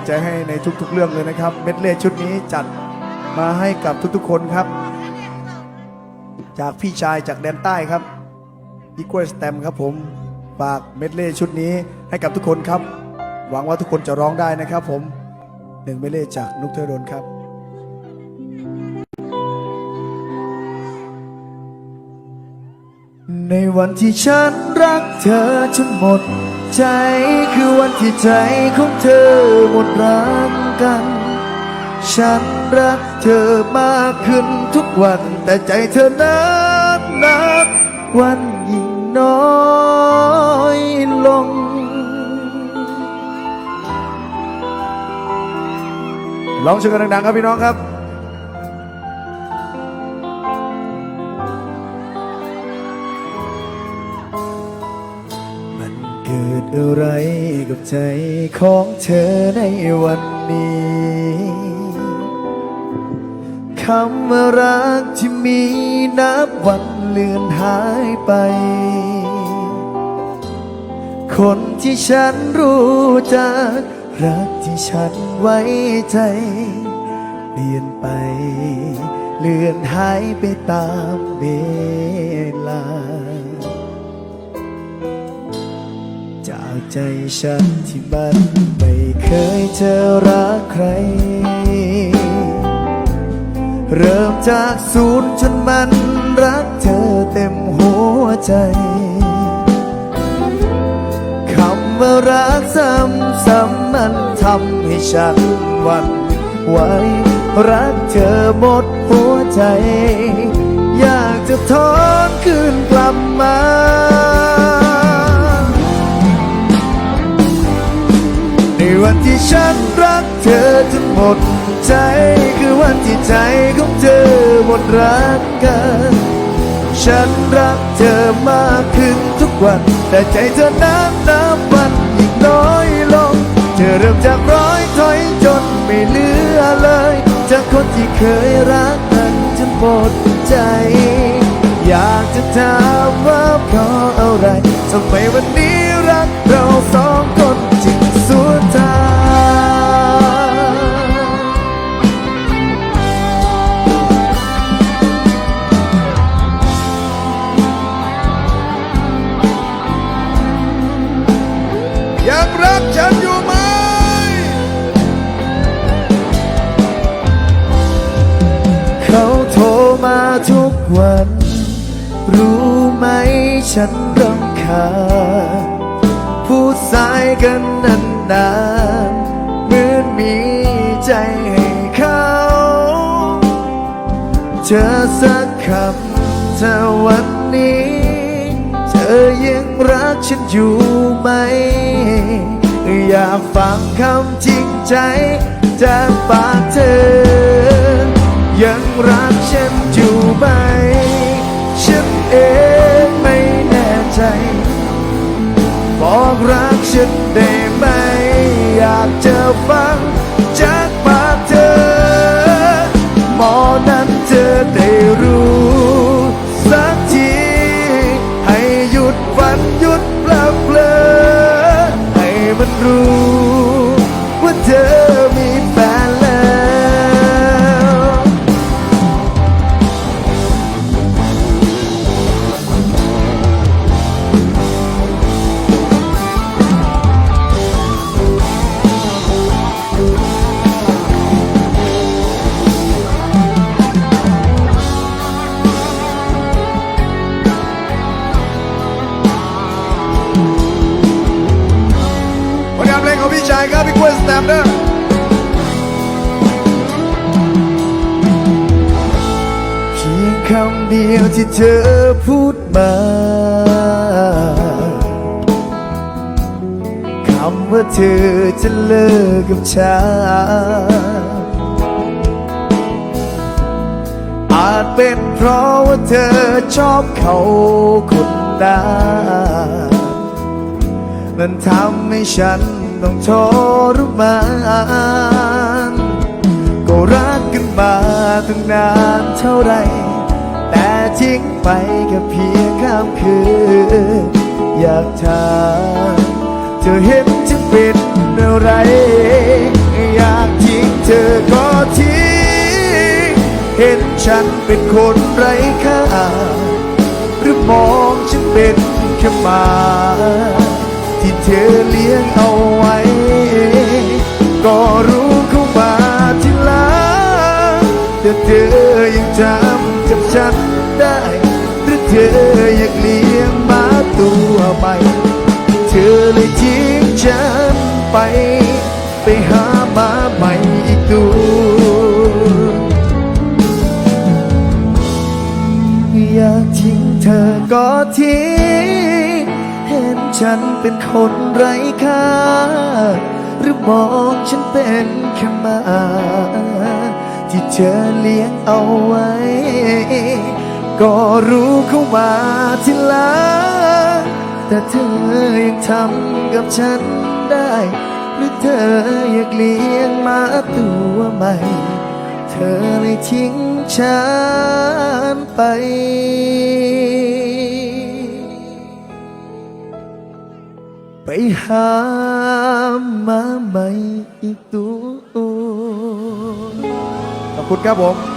งใจให้ในทุกๆเรื่องเลยนะครับ เม็ดเล่ชุดนี้จัดมาให้กับทุกๆคนครับ จากพี่ชายจากแดนใต้ครับอีกวยสแตมครับผมฝากเม็ดเล่ชุดนี้ให้กับทุกคนครับ หวังว่าทุกคนจะร้องได้นะครับผมหนึ่งเม็ดเล่จากนุกเทอโดนครับในวันที่ฉันรักเธอจนหมด ใจคือวันที่ใจของเธอหมดรักกัน ฉันรักเธอมากขึ้นทุกวัน แต่ใจเธอนั้นนับวันยิ่งน้อยลงลองช่วยกันดังๆครับพี่น้องครับ ดอะไรกับใจของเธอในวันนี้คำว่ารักที่มีนับวันเลือนหายไป คนที่ฉันรู้จัก รักที่ฉันไว้ใจ เปลี่ยนไป เลือนหายไปตามเวลา ใจฉันที่มันไม่เคยเจอรักใคร เริ่มจากศูนย์จนมันรักเธอเต็มหัวใจคำว่ารักซ้ำซ้ำมันทำให้ฉันหวันไหวรักเธอหมดหัวใจ อยากจะทอนคืนกลับมา วันที่ฉันรักเธอจนหมดใจ คือวันที่ใจของเธอหมดรักกัน ฉันรักเธอมากขึ้นทุกวัน แต่ใจเธอน้ำน้ำวันยิ่งน้อยลง เธอเริ่มจากร้อยถอยจนไม่เหลือเลย จากคนที่เคยรักกันจนหมดใจ อยากจะถามว่าเพราะอะไรทำไมวันนี้ วัน รู้ไหมฉันรำคาญพูดสายกันนานนานๆเหมือนมีใจให้เขาเจอสักคำเธอวันนี้ เธอยังรักฉันอยู่ไหม อยากฟังคำจริงใจจากปากเธอ ยังรักฉันอยู่ไหมฉันเองไม่แน่ใจ บอกรักฉันได้ไหม อยากจะฟังจากปากเธอ หมอนั้นเธอได้รู้ายครับพี่กล้วยสแตมเดอเพียงคำเดียวที่เธอพูดมาคำว่าเธอจะเลิกกับฉันอาจเป็นเพราะว่าเธอชอบเขาคนนั้นมันทำให้ฉัน ต้องทรมานก็รักกันมาตั้งนานเท่าไร แต่ทิ้งไปแค่เพียงข้ามคืน อยากถามเธอเห็นฉันเป็นอะไร อยากทิ้งเธอก็ทิ้ง เห็นฉันเป็นคนไร้ค่า หรือมองฉันเป็นแค่มา เธอเลี้ยงเอาไว้ ก็รู้เข้ามาทีหลังแต่เธอยังจำกับฉันได้หรือเธออยากเลี้ยงมาตัวใหม่เธอเลยทิ้งฉันไป ไปหามาใหม่อีกตัวอยากทิ้งเธอก็ทิ้ง ฉันเป็นคนไร้ค่า หรือมองฉันเป็นแค่มาที่เธอเลี้ยงเอาไว้ ก็รู้เข้ามาทีหลังแต่เธอยังทำกับฉันได้ หรือเธออยากเลี้ยงมาตัวใหม่ เธอเลยทิ้งฉันไป หามาใหม่อีกตัวขอบคุณครับผม